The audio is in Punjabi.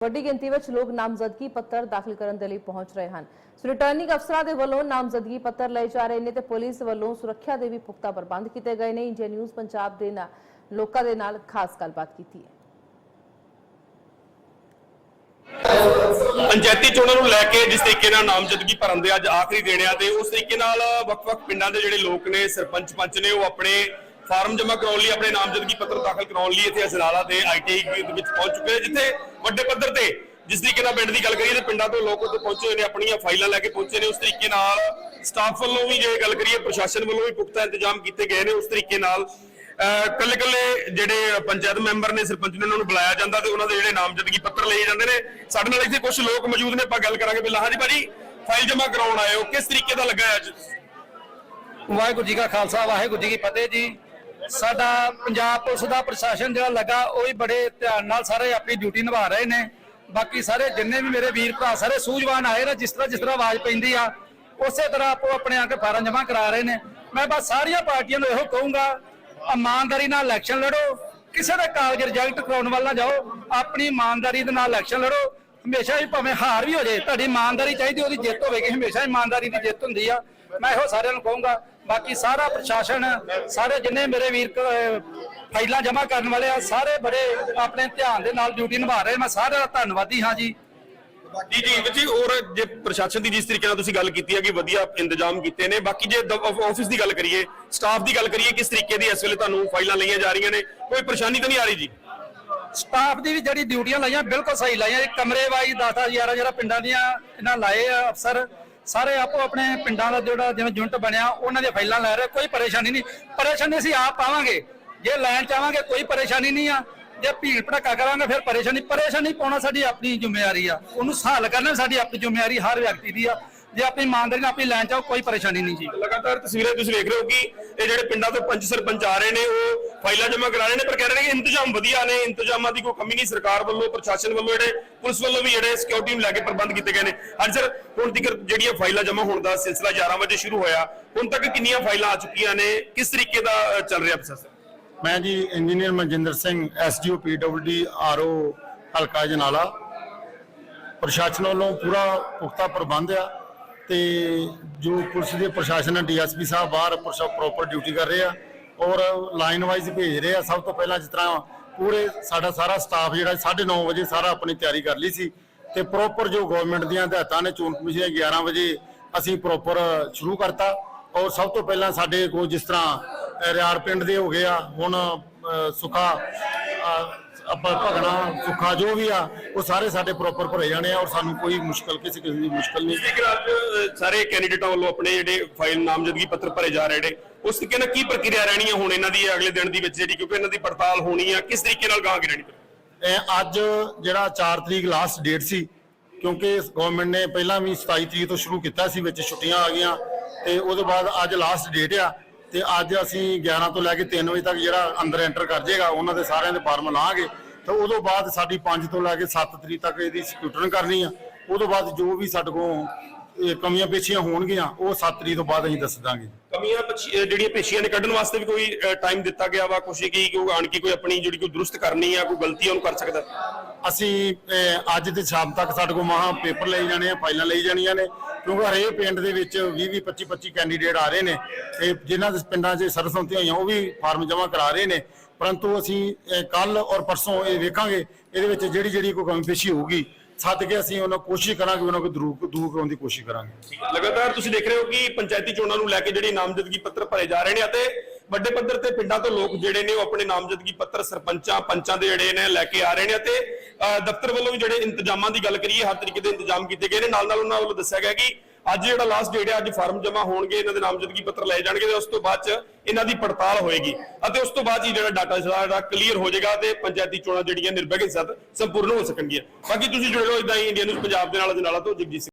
ਵੱਡੀ ਗਿਣਤੀ ਵਿੱਚ ਲੋਕ ਨਾਮਜ਼ਦਗੀ ਪੱਤਰ ਦਾਖਲ ਕਰਨ ਦੇ ਲਈ ਪਹੁੰਚ ਰਹੇ ਹਨ। ਸੋ ਰਿਟਰਨਿੰਗ ਅਫਸਰਾਂ ਦੇ ਵੱਲੋਂ ਨਾਮਜ਼ਦਗੀ ਪੱਤਰ ਲਏ ਜਾ ਰਹੇ ਨੇ ਤੇ ਪੁਲਿਸ ਵੱਲੋਂ ਸੁਰੱਖਿਆ ਦੇ ਵੀ ਪੁਖਤਾ ਪ੍ਰਬੰਧ ਕੀਤੇ ਗਏ ਨੇ। ਇੰਡੀਆ ਨਿਊਜ਼ ਪੰਜਾਬ ਦੇ ਨਾਲ, ਲੋਕਾਂ ਦੇ ਨਾਲ ਖਾਸ ਗੱਲਬਾਤ ਕੀਤੀ ਹੈ। ਪੰਚਾਇਤੀ ਚੋਣਾਂ ਨੂੰ ਲੈ ਕੇ ਜਿਸ ਤਰੀਕੇ ਨਾਲ ਨਾਮਜ਼ਦਗੀ ਭਰਨ ਦੇ ਅੱਜ ਆਖਰੀ ਦਿਨ ਆ ਤੇ ਉਸ ਤਰੀਕੇ ਨਾਲ ਵੱਖ-ਵੱਖ ਪਿੰਡਾਂ ਦੇ ਜਿਹੜੇ ਲੋਕ ਨੇ ਸਰਪੰਚ ਪੰਚ ਨੇ, ਉਹ ਆਪਣੇ ਫਾਰਮ ਜਮ੍ਹਾਂ ਕਰਾਉਣ ਲਈ, ਆਪਣੇ ਨਾਮਜ਼ਦਗੀ ਪੱਤਰ ਦਾਖਲ ਕਰਾਉਣ ਲਈ ਇੱਥੇ ਅਜਨਾਲਾ ਦੇ ਆਈਟੀਆਈ ਦੇ ਵਿੱਚ ਪਹੁੰਚ ਚੁੱਕੇ ਨੇ, ਜਿੱਥੇ ਵੱਡੇ ਪੱਧਰ ਤੇ, ਜਿਸ ਤਰੀਕੇ ਨਾਲ ਪਿੰਡ ਦੀ ਗੱਲ ਕਰੀਏ ਤੇ ਪਿੰਡਾਂ ਤੋਂ ਲੋਕ ਉੱਥੇ ਪਹੁੰਚੇ ਹੋਏ ਨੇ, ਆਪਣੀਆਂ ਫਾਈਲਾਂ ਲੈ ਕੇ ਪਹੁੰਚੇ ਨੇ, ਉਸ ਤਰੀਕੇ ਨਾਲ ਸਟਾਫ ਵੱਲੋਂ ਵੀ ਜੇ ਗੱਲ ਕਰੀਏ, ਪ੍ਰਸ਼ਾਸਨ ਵੱਲੋਂ ਵੀ ਪੁਖਤਾ ਇੰਤਜ਼ਾਮ ਕੀਤੇ ਗਏ ਨੇ, ਉਸ ਤਰੀਕੇ ਨਾਲ ਕੱਲੇ ਕੱਲੇ ਜਿਹੜੇ ਪੰਚਾਇਤ ਮੈਂਬਰ ਨੇ, ਸਰਪੰਚ ਨੇ ਉਹਨਾਂ ਨੂੰ ਬੁਲਾਇਆ ਜਾਂਦਾ ਤੇ ਉਹਨਾਂ ਦੇ ਜਿਹੜੇ ਨਾਮਜ਼ਦਗੀ ਪੱਤਰ ਲਏ ਜਾਂਦੇ ਨੇ, ਸਾਡੇ ਨਾਲ ਇੱਥੇ ਕੁਝ ਲੋਕ ਮੌਜੂਦ ਨੇ, ਆਪਾਂ ਗੱਲ ਕਰਾਂਗੇ, ਬਿੱਲਾ, ਹਾਂਜੀ ਭਾਜੀ, ਫਾਈਲ ਜਮ੍ਹਾਂ ਕਰਾਉਣ ਆਏ ਹੋ, ਕਿਸ ਤਰੀਕੇ ਦਾ ਲੱਗਾ ਅੱਜ? ਵਾਹਿਗੁਰੂ ਜੀ ਕਾ ਖਾਲਸਾ, ਵਾਹਿਗੁਰੂ ਜੀ ਕੀ ਫਤਿਹ ਜੀ। ਸਾਡਾ ਪੰਜਾਬ ਪੁਲਿਸ ਦਾ ਪ੍ਰਸ਼ਾਸਨ ਜਿਹੜਾ ਲੱਗਾ, ਉਹ ਵੀ ਬੜੇ ਧਿਆਨ ਨਾਲ ਸਾਰੇ ਆਪਣੀ ਡਿਊਟੀ ਨਿਭਾ ਰਹੇ ਨੇ। ਬਾਕੀ ਸਾਰੇ ਜਿੰਨੇ ਵੀ ਮੇਰੇ ਵੀਰ ਭਰਾ, ਸਾਰੇ ਸੂਝਵਾਨ ਆਏ ਨੇ, ਜਿਸ ਤਰ੍ਹਾਂ ਜਿਸ ਤਰ੍ਹਾਂ ਆਵਾਜ਼ ਪੈਂਦੀ ਆ, ਉਸੇ ਤਰ੍ਹਾਂ ਆਪੋ ਆਪਣੇ ਆ ਕੇ ਫਾਰਮ ਜਮ੍ਹਾਂ ਕਰਾ ਰਹੇ ਨੇ। ਮੈਂ ਬਸ ਸਾਰੀਆਂ ਪਾਰਟੀਆਂ ਨੂੰ ਇਹੋ ਕਹੂੰਗਾ, ਇਮਾਨਦਾਰੀ ਨਾਲ ਇਲੈਕਸ਼ਨ ਲੜੋ, ਕਿਸੇ ਦਾ ਕਾਗਜ਼ ਰਿਜੈਕਟ ਕਰਾਉਣ ਵੱਲ ਨਾ ਜਾਓ, ਆਪਣੀ ਇਮਾਨਦਾਰੀ ਦੇ ਨਾਲ ਇਲੈਕਸ਼ਨ ਲੜੋ। ਹਮੇਸ਼ਾ ਹੀ ਭਾਵੇਂ ਹਾਰ ਵੀ ਹੋ ਜਾਏ, ਤੁਹਾਡੀ ਇਮਾਨਦਾਰੀ ਚਾਹੀਦੀ, ਉਹਦੀ ਜਿੱਤ ਹੋਵੇਗੀ, ਹਮੇਸ਼ਾ ਇਮਾਨਦਾਰੀ ਦੀ ਜਿੱਤ ਹੁੰਦੀ ਆ। ਮੈਂ ਇਹੋ ਸਾਰਿਆਂ ਨੂੰ ਕਹੂੰਗਾ, ਬਾਕੀ ਸਾਰਾ ਪ੍ਰਸ਼ਾਸਨ, ਸਾਰੇ ਜਿੰਨੇ ਮੇਰੇ ਵੀਰ ਫਾਈਲਾਂ ਜਮ੍ਹਾਂ ਕਰਨ ਵਾਲੇ ਆ, ਸਾਰੇ ਬੜੇ ਆਪਣੇ ਧਿਆਨ ਦੇ ਨਾਲ ਡਿਊਟੀ ਨਿਭਾ ਰਹੇ ਮੈਂ ਸਾਰਿਆਂ ਦਾ ਧੰਨਵਾਦੀ ਹਾਂ ਜੀ। ਜੀ ਜੀ ਵਿੱਚ ਔਰ ਜੇ ਪ੍ਰਸ਼ਾਸਨ ਦੀ ਜਿਸ ਤਰੀਕੇ ਨਾਲ ਤੁਸੀਂ ਗੱਲ ਕੀਤੀ ਹੈ ਕਿ ਵਧੀਆ ਇੰਤਜ਼ਾਮ ਕੀਤੇ ਨੇ, ਬਾਕੀ ਜੇ ਆਫਿਸ ਦੀ ਗੱਲ ਕਰੀਏ ਸਟਾਫ ਦੀ ਗੱਲ ਕਰੀਏ, ਕਿਸ ਤਰੀਕੇ ਦੀ ਇਸ ਵੇਲੇ ਤੁਹਾਨੂੰ ਫਾਈਲਾਂ ਲਈਆਂ ਜਾ ਰਹੀਆਂ ਨੇ, ਕੋਈ ਪਰੇਸ਼ਾਨੀ ਤਾਂ ਨਹੀਂ ਆ ਰਹੀ ਜੀ? ਸਟਾਫ ਦੀ ਵੀ ਜਿਹੜੀ ਡਿਊਟੀਆਂ ਲਾਈਆਂ, ਬਿਲਕੁਲ ਸਹੀ ਲਾਈਆਂ। ਇਹ ਕਮਰੇ ਵਾਈ 10 10 11 ਜਿਹੜਾ ਪਿੰਡਾਂ ਦੀਆਂ ਇਹਨਾਂ ਲਾਏ ਆ ਅਫਸਰ। ਸਾਰੇ ਆਪੋ ਆਪਣੇ ਪਿੰਡਾਂ ਦਾ ਜਿਹੜਾ ਜਿਵੇਂ ਯੂਨਿਟ ਬਣਿਆ, ਉਹਨਾਂ ਦੀਆਂ ਫਾਈਲਾਂ ਲੈ ਰਹੇ। ਕੋਈ ਪਰੇਸ਼ਾਨੀ ਨਹੀਂ। ਪਰੇਸ਼ਾਨੀ ਅਸੀਂ ਆਪ ਪਾਵਾਂਗੇ। ਜੇ ਲੈਣ ਚਾਹਾਂਗੇ, ਕੋਈ ਪਰੇਸ਼ਾਨੀ ਨਹੀਂ ਆ। ਜੇ ਭੀੜ ਭੜਕਾ ਕਰਾਂਗੇ, ਫਿਰ ਪਰੇਸ਼ਾਨੀ ਪਰੇਸ਼ਾਨੀ ਪਾਉਣਾ ਸਾਡੀ ਆਪਣੀ ਜ਼ਿੰਮੇਵਾਰੀ ਆ। ਉਹਨੂੰ ਹੱਲ ਕਰਨਾ ਸਾਡੀ ਆਪਣੀ ਜ਼ਿੰਮੇਵਾਰੀ ਹਰ ਵਿਅਕਤੀ ਦੀ ਆ। ਜੇ ਆਪਣੀ ਇਮਾਨਦਾਰੀ ਨਾਲ ਆਪਣੀ ਲੈਣ ਚਾਹੋ ਕੋਈ ਪਰੇਸ਼ਾਨੀ ਨਹੀਂ ਜੀ। ਲਗਾਤਾਰ ਤਸਵੀਰਾਂ ਤੁਸੀਂ ਵੇਖ ਰਹੇ ਹੋ ਕਿ ਇਹ ਜਿਹੜੇ ਪਿੰਡਾਂ ਤੋਂ ਪੰਚ ਸਰਪੰਚ ਆ ਰਹੇ ਨੇ ਉਹ ਫਾਈਲਾਂ ਜਮ੍ਹਾਂ ਕਰਾ ਰਹੇ ਨੇ ਪਰ ਕਹਿ ਰਹੇ ਨੇ ਕਿ ਇੰਤਜ਼ਾਮ ਵਧੀਆ ਨੇ ਇੰਤਜ਼ਾਮਾਂ ਦੀ ਕੋਈ ਕਮੀ ਨਹੀਂ। ਸਰਕਾਰ ਵੱਲੋਂ ਪ੍ਰਸ਼ਾਸਨ ਵੱਲੋਂ ਜਿਹੜੇ ਪੁਲਿਸ ਵੱਲੋਂ ਵੀ ਜਿਹੜੇ ਸਿਕਿਉਰਿਟੀ ਨੂੰ ਲੈ ਕੇ ਪ੍ਰਬੰਧ ਕੀਤੇ ਗਏ ਨੇ। ਹਾਂਜੀ ਸਰ ਹੁਣ ਤੱਕ ਜਿਹੜੀਆਂ ਫਾਈਲਾਂ ਜਮ੍ਹਾਂ ਹੋਣ ਦਾ ਸਿਲਸਿਲਾ 11 ਵਜੇ ਸ਼ੁਰੂ ਹੋਇਆ ਹੁਣ ਤੱਕ ਕਿੰਨੀਆਂ ਫਾਈਲਾਂ ਆ ਚੁੱਕੀਆਂ ਨੇ? ਕਿਸ ਤਰੀਕੇ ਦਾ ਚੱਲ ਰਿਹਾ ਪ੍ਰੋਸੈਸ ਮੈਂ ਜੀ engineer Manjinder Singh SDO PWD RO ਹਲਕਾ ਜਨਾਲਾ। ਪ੍ਰਸ਼ਾਸਨ ਵੱਲੋਂ ਪੂਰਾ ਪੁਖਤਾ ਪ੍ਰਬੰਧ ਆ। ਤੇ ਜੋ ਪੁਲਿਸ ਦੇ ਪ੍ਰਸ਼ਾਸਨ ਹੈ ਡੀਐਸਪੀ ਸਾਹਿਬ ਬਾਹਰ ਪ੍ਰੋਪਰ ਡਿਊਟੀ ਕਰ ਰਹੇ ਆ ਔਰ ਲਾਈਨ ਵਾਈਜ਼ ਭੇਜ ਰਹੇ ਆ। ਸਭ ਤੋਂ ਪਹਿਲਾਂ ਜਿਸ ਤਰ੍ਹਾਂ ਪੂਰੇ ਸਾਡਾ ਸਾਰਾ ਸਟਾਫ ਜਿਹੜਾ 9:30 ਵਜੇ ਸਾਰਾ ਆਪਣੀ ਤਿਆਰੀ ਕਰ ਲਈ ਸੀ ਤੇ ਪ੍ਰੋਪਰ ਜੋ ਗਵਰਨਮੈਂਟ ਦੀਆਂ ਹਦਾਇਤਾਂ ਨੇ ਚੋਣ ਕਮਿਸ਼ਨ ਦੀਆਂ 11 ਵਜੇ ਅਸੀਂ ਪ੍ਰੋਪਰ ਸ਼ੁਰੂ ਕਰਤਾ। ਔਰ ਸਭ ਤੋਂ ਪਹਿਲਾਂ ਸਾਡੇ ਕੋਲ ਜਿਸ ਤਰ੍ਹਾਂ ਰਿਆੜ ਪਿੰਡ ਦੇ ਹੋ ਗਏ ਆ ਹੁਣ ਅਹ, ਸੁੱਖਾ ਆਪਾਂ ਭਗਣਾ ਸੁੱਖਾ ਜੋ ਵੀ ਆ ਉਹ ਸਾਰੇ ਸਾਡੇ ਪ੍ਰੋਪਰ ਭਰੇ ਜਾਣੇ ਆ ਔਰ ਸਾਨੂੰ ਕੋਈ ਮੁਸ਼ਕਲ ਕਿਸੇ ਕਿਸਮ ਦੀ ਮੁਸ਼ਕਲ ਨਹੀਂ। ਜੇਕਰ ਅੱਜ ਸਾਰੇ ਕੈਂਡੀਡੇਟਾਂ ਵੱਲੋਂ ਆਪਣੇ ਜਿਹੜੇ ਫਾਈਲ ਨਾਮਜ਼ਦਗੀ ਪੱਤਰ ਭਰੇ ਜਾ ਰਹੇ ਨੇ। ਉਸ ਤਰੀਕੇ ਨਾਲ ਕੀ ਪ੍ਰਕਿਰਿਆ ਰਹਿਣੀ ਹੈ ਹੁਣ ਇਹਨਾਂ ਦੀ ਅਗਲੇ ਦਿਨ ਦੀ ਵਿੱਚ ਜਿਹੜੀ ਕਿਉਂਕਿ ਇਹਨਾਂ ਦੀ ਪੜਤਾਲ ਹੋਣੀ ਆ ਕਿਸ ਤਰੀਕੇ ਨਾਲ ਗਾਂ ਰਹਿਣੀ ਇਹ ਅੱਜ ਜਿਹੜਾ 4 ਤਰੀਕ ਲਾਸਟ ਡੇਟ ਸੀ ਕਿਉਂਕਿ ਗਵਰਨਮੈਂਟ ਨੇ ਪਹਿਲਾਂ ਵੀ 27 ਤਰੀਕ ਤੋਂ ਸ਼ੁਰੂ ਕੀਤਾ ਸੀ ਵਿੱਚ ਛੁੱਟੀਆਂ ਆ ਗਈਆਂ ਤੇ ਉਹਦੇ ਬਾਅਦ ਅੱਜ ਲਾਸਟ ਡੇਟ ਆ। ਤੇ ਅੱਜ ਅਸੀਂ 11 ਤੋਂ ਲੈ ਕੇ 3 ਵਜੇ ਤੱਕ ਜਿਹੜਾ ਅੰਦਰ ਐਂਟਰ ਕਰ ਜਾਏਗਾ ਉਹਨਾਂ ਦੇ ਸਾਰਿਆਂ ਦੇ ਫਾਰਮ ਲਾਂਗੇ। ਤੇ ਉਦੋਂ ਬਾਅਦ ਸਾਡੀ 5 ਤੋਂ ਲੈ ਕੇ 7 ਤਰੀਕ ਤੱਕ ਇਹਦੀ ਸਕੂਟਰਨ ਕਰਨੀ ਆ। ਉਦੋਂ ਬਾਅਦ ਜੋ ਵੀ ਸਾਡੇ ਕੋਲ ਇਹ ਕਮੀਆਂ ਪੇਸ਼ੀਆਂ ਹੋਣਗੀਆਂ ਉਹ 7 ਤਰੀਕ ਤੋਂ ਬਾਅਦ ਅਸੀਂ ਦੱਸ ਦਾਂਗੇ। ਕਮੀਆਂ ਜਿਹੜੀਆਂ ਪੇਸ਼ੀਆਂ ਨੇ ਕੱਢਣ ਵਾਸਤੇ ਵੀ ਕੋਈ ਟਾਈਮ ਦਿੱਤਾ ਗਿਆ ਵਾ ਕੋਸ਼ਿਸ਼ ਕੀ ਕਿ ਆਣ ਕੇ ਕੋਈ ਆਪਣੀ ਜਿਹੜੀ ਕੋਈ ਦਰੁਸਤ ਕਰਨੀ ਆ ਕੋਈ ਗਲਤੀ ਉਹਨੂੰ ਕਰ ਸਕਦਾ? ਅਸੀਂ ਅੱਜ ਤੇ ਸ਼ਾਮ ਤੱਕ ਸਾਡੇ ਕੋਲ ਮਹਾ ਪੇਪਰ ਲਈ ਜਾਣੇ ਆ ਫਾਈਲਾਂ ਲਈ ਜਾਣੀਆਂ ਨੇ। ਕਿਉਂਕਿ ਹਰੇਕ ਪਿੰਡ ਦੇ ਵਿੱਚ 20 20 25 25 ਕੈਂਡੀਡੇਟ ਆ ਰਹੇ ਨੇ ਤੇ ਜਿਨ੍ਹਾਂ ਦੇ ਪਿੰਡਾਂ 'ਚ ਸਰਬਸੰਮਤੀਆਂ ਹੋਈਆਂ ਉਹ ਵੀ ਫਾਰਮ ਜਮ੍ਹਾਂ ਕਰਾ ਰਹੇ ਨੇ। ਪਰੰਤੂ ਅਸੀਂ ਕੱਲ ਔਰ ਪਰਸੋਂ ਇਹ ਵੇਖਾਂਗੇ, ਇਹਦੇ ਵਿੱਚ ਜਿਹੜੀ ਜਿਹੜੀ ਕੋਈ ਕਮੀ ਪੇਸ਼ੀ ਹੋਊਗੀ, ਸੱਦ ਕੇ ਅਸੀਂ ਉਹਨਾਂ ਕੋਸ਼ਿਸ਼ ਕਰਾਂਗੇ, ਉਹਨਾਂ ਨੂੰ ਦੂਰ ਦੂਰ ਕਰਾਉਣ ਦੀ ਕੋਸ਼ਿਸ਼ ਕਰਾਂਗੇ। ਲਗਾਤਾਰ ਤੁਸੀਂ ਦੇਖ ਰਹੇ ਹੋ ਕਿ ਪੰਚਾਇਤੀ ਚੋਣਾਂ ਨੂੰ ਲੈ ਕੇ ਜਿਹੜੀ ਨਾਮਜ਼ਦਗੀ ਪੱਤਰ ਭਰੇ ਜਾ ਰਹੇ ਨੇ ਅਤੇ ਵੱਡੇ ਪੱਧਰ ਤੇ ਪਿੰਡਾਂ ਤੋਂ ਲੋਕ ਜਿਹੜੇ ਨੇ ਉਹ ਆਪਣੇ ਨਾਮਜ਼ਦਗੀ ਪੱਤਰ ਸਰਪੰਚਾਂ, ਪੰਚਾਂ ਦੇ ਜਿਹੜੇ ਨੇ ਲੈ ਕੇ ਆ ਰਹੇ ਨੇ ਅਤੇ ਦਫ਼ਤਰ ਵੱਲੋਂ ਵੀ ਜਿਹੜੇ ਇੰਤਜ਼ਾਮਾਂ ਦੀ ਗੱਲ ਕਰੀਏ, ਹਰ ਤਰੀਕੇ ਦੇ ਇੰਤਜ਼ਾਮ ਕੀਤੇ ਗਏ ਨੇ। ਨਾਲ ਨਾਲ ਉਹਨਾਂ ਵੱਲੋਂ ਦੱਸਿਆ ਗਿਆ ਕਿ ਅੱਜ ਜਿਹੜਾ ਲਾਸਟ ਡੇਟ ਹੈ ਅੱਜ ਫਾਰਮ ਜਮ੍ਹਾਂ ਹੋਣਗੇ, ਇਹਨਾਂ ਦੇ ਨਾਮਜ਼ਦਗੀ ਪੱਤਰ ਲਏ ਜਾਣਗੇ ਤੇ ਉਸ ਤੋਂ ਬਾਅਦ ਚ ਇਹਨਾਂ ਦੀ ਪੜਤਾਲ ਹੋਏਗੀ। ਅਤੇ ਉਸ ਤੋਂ ਬਾਅਦ ਹੀ ਜਿਹੜਾ ਡਾਟਾ ਜਿਹੜਾ ਕਲੀਅਰ ਹੋ ਜਾਏਗਾ ਤੇ ਪੰਚਾਇਤੀ ਚੋਣਾਂ ਜਿਹੜੀਆਂ ਨਿਰਭੈ ਕੇ ਸੰਪੂਰਨ ਹੋ ਸਕਣਗੀਆਂ। ਬਾਕੀ ਤੁਸੀਂ ਜੁੜੇ ਰਹੋ ਇਦਾਂ ਹੀ ਇੰਡੀਆ ਨਿਊਜ਼ ਪੰਜਾਬ ਦੇ ਨਾਲ ਦੇ ਨਾਲ ਤੋਂ ਜਗਜੀਤ ਸਿੰਘ।